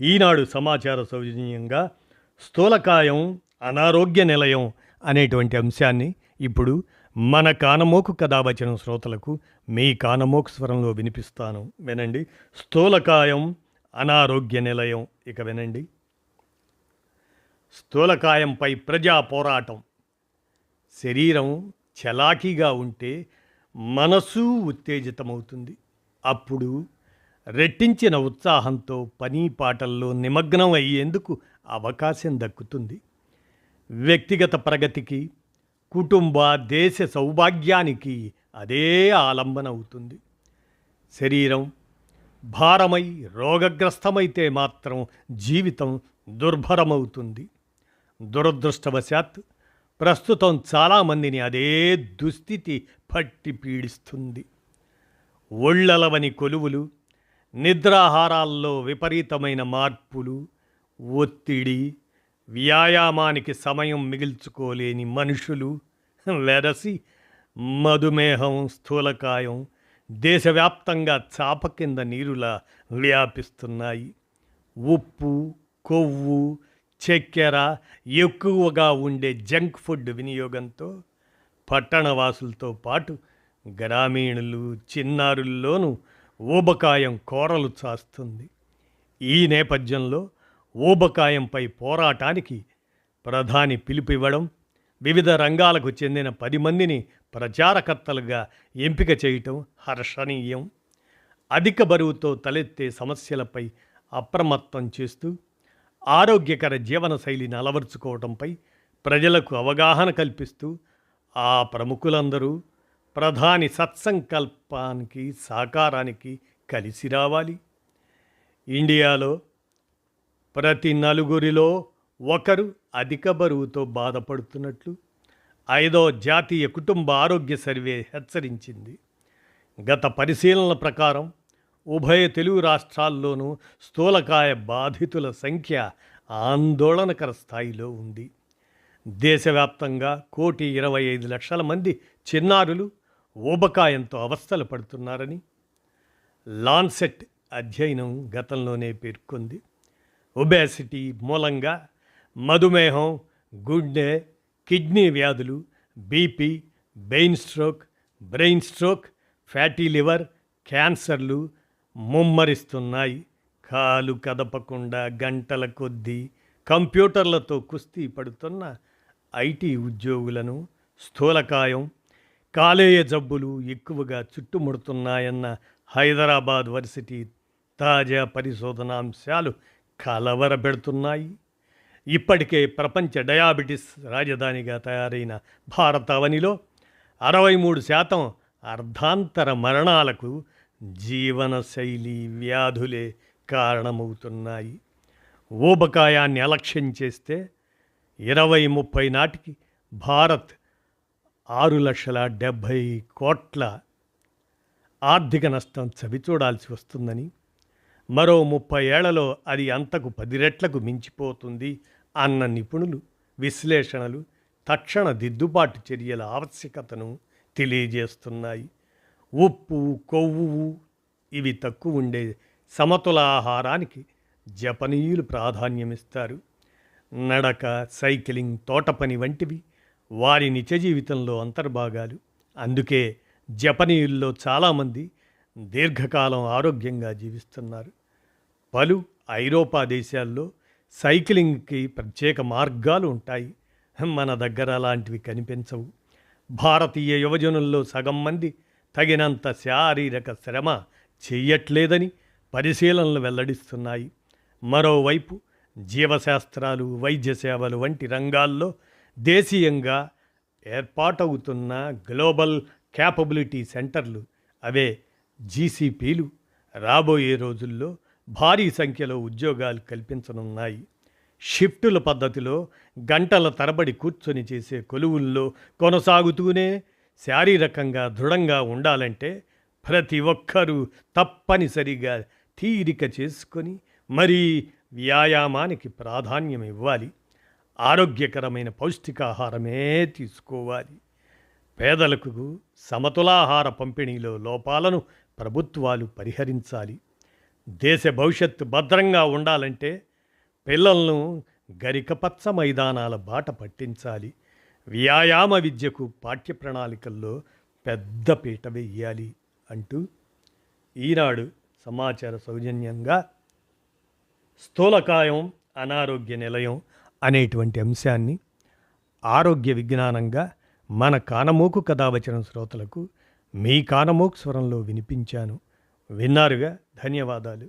ఈనాడు సమాచార సౌజన్యంగా స్థూలకాయం అనారోగ్య నిలయం అనేటువంటి అంశాన్ని ఇప్పుడు మన కానమోకు కథావచన శ్రోతలకు మీ కానమోకు స్వరంలో వినిపిస్తాను. వినండి. స్థూలకాయం అనారోగ్య నిలయం. ఇక వినండి. స్థూలకాయంపై ప్రజా పోరాటం. శరీరం చలాకీగా ఉంటే మనసు ఉత్తేజితమవుతుంది. అప్పుడు రెట్టించిన ఉత్సాహంతో పని పాటల్లో నిమగ్నం అయ్యేందుకు అవకాశం దక్కుతుంది. వ్యక్తిగత ప్రగతికి కుటుంబ దేశ సౌభాగ్యానికి అదే ఆలంబన అవుతుంది. శరీరం భారమై రోగగ్రస్తమైతే మాత్రం జీవితం దుర్భరమవుతుంది. దురదృష్టవశాత్ ప్రస్తుతం చాలామందిని అదే దుస్థితి పట్టి పీడిస్తుంది. ఒళ్ళలవని కొలువులు నిద్రాహారాల్లో విపరీతమైన మార్పులు ఒత్తిడి వ్యాయామానికి సమయం మిగిల్చుకోలేని మనుషులు వెరసి మధుమేహం స్థూలకాయం దేశవ్యాప్తంగా చాప కింద నీరులా వ్యాపిస్తున్నాయి. ఉప్పు కొవ్వు చక్కెర ఎక్కువగా ఉండే జంక్ ఫుడ్ వినియోగంతో పట్టణవాసులతో పాటు గ్రామీణులు చిన్నారుల్లోనూ ఊబకాయం కోరలు చాస్తుంది. ఈ నేపథ్యంలో ఊబకాయంపై పోరాటానికి ప్రధాని పిలుపివ్వడం వివిధ రంగాలకు చెందిన పది మందిని ప్రచారకర్తలుగా ఎంపిక చేయటం హర్షణీయం. అధిక బరువుతో తలెత్తే సమస్యలపై అప్రమత్తం చేస్తూ ఆరోగ్యకర జీవనశైలిని అలవర్చుకోవడంపై ప్రజలకు అవగాహన కల్పిస్తూ ఆ ప్రముఖులందరూ ప్రధాని సత్సంకల్పానికి సాకారానికి కలిసి రావాలి. ఇండియాలో ప్రతి నలుగురిలో ఒకరు అధిక బరువుతో బాధపడుతున్నట్లు ఐదో జాతీయ కుటుంబ ఆరోగ్య సర్వే హెచ్చరించింది. గత పరిశీలనల ప్రకారం ఉభయ తెలుగు రాష్ట్రాల్లోనూ స్థూలకాయ బాధితుల సంఖ్య ఆందోళనకర స్థాయిలో ఉంది. దేశవ్యాప్తంగా కోటి ఇరవై ఐదు లక్షల మంది చిన్నారులు ఊబకాయంతో అవస్థలు పడుతున్నారని లాన్సెట్ అధ్యయనం గతంలోనే పేర్కొంది. ఒబేసిటీ మూలంగా మధుమేహం గుండె కిడ్నీ వ్యాధులు BP brain stroke brain stroke fatty liver క్యాన్సర్లు ముమ్మరిస్తున్నాయి. కాలు కదపకుండా గంటల కొద్దీ కంప్యూటర్లతో కుస్తీ పడుతున్న ఐటీ ఉద్యోగులను స్థూలకాయం కాలేయ జబ్బులు ఎక్కువగా చుట్టుముడుతున్నాయన్న హైదరాబాద్ వర్సిటీ తాజా పరిశోధనాంశాలు కలవరపెడుతున్నాయి ఇప్పటికే ప్రపంచ డయాబెటిస్ రాజధానిగా తయారైన భారత అవనిలో అరవై మూడు శాతం అర్ధాంతర మరణాలకు జీవనశైలి వ్యాధులే కారణమవుతున్నాయి. ఊబకాయాన్ని అలక్ష్యం చేస్తే ఇరవై ముప్పై నాటికి భారత్ ఆరు లక్షల డెబ్భై కోట్ల ఆర్థిక నష్టం చవిచూడాల్సి వస్తుందని మరో ముప్పై ఏళ్ళలో అది అంతకు పది రెట్లకు మించిపోతుంది అన్న నిపుణులు విశ్లేషణలు తక్షణ దిద్దుబాటు చర్యల ఆవశ్యకతను తెలియజేస్తున్నాయి. ఉప్పు కొవ్వు ఇవి తక్కువ ఉండే సమతుల ఆహారానికి జపనీయులు ప్రాధాన్యమిస్తారు. నడక సైక్లింగ్ తోట పని వంటివి వారి నిజ జీవితంలో అంతర్భాగాలు. అందుకే జపనీయుల్లో చాలామంది దీర్ఘకాలం ఆరోగ్యంగా జీవిస్తున్నారు. పలు ఐరోపా దేశాల్లో సైక్లింగ్కి ప్రత్యేక మార్గాలు ఉంటాయి. మన దగ్గర అలాంటివి కనిపించవు. భారతీయ యువజనుల్లో సగం మంది తగినంత శారీరక శ్రమ చెయ్యట్లేదని పరిశీలనలు వెల్లడిస్తున్నాయి. మరోవైపు జీవశాస్త్రాలు వైద్య సేవలు వంటి రంగాల్లో దేశీయంగా ఏర్పాటవుతున్న గ్లోబల్ క్యాపబిలిటీ సెంటర్లు అవే జీసీపీలు. రాబోయే రోజుల్లో భారీ సంఖ్యలో ఉద్యోగాలు కల్పించనున్నాయి. షిఫ్టుల పద్ధతిలో గంటల తరబడి కూర్చొని చేసే కొలువుల్లో కొనసాగుతూనే శారీరకంగా దృఢంగా ఉండాలంటే ప్రతి ఒక్కరూ తప్పనిసరిగా తీరిక చేసుకొని మరీ వ్యాయామానికి ప్రాధాన్యం ఇవ్వాలి ఆరోగ్యకరమైన పౌష్టికాహారమే తీసుకోవాలి. పేదలకు సమతులాహార పంపిణీలో లోపాలను ప్రభుత్వాలు పరిహరించాలి. దేశ భవిష్యత్తు భద్రంగా ఉండాలంటే పిల్లలను గరికపచ్చ మైదానాల బాట పట్టించాలి. వ్యాయామ విద్యకు పాఠ్య ప్రణాళికల్లో పెద్ద పీట వెయ్యాలి అంటూ ఈనాడు సమాచార సౌజన్యంగా స్థూలకాయం అనారోగ్య నిలయం అనేటువంటి అంశాన్ని ఆరోగ్య విజ్ఞానంగా మన కానమోకు కథావచన శ్రోతలకు మీ కానమోకు స్వరంలో వినిపించాను. విన్నారుగా? ధన్యవాదాలు.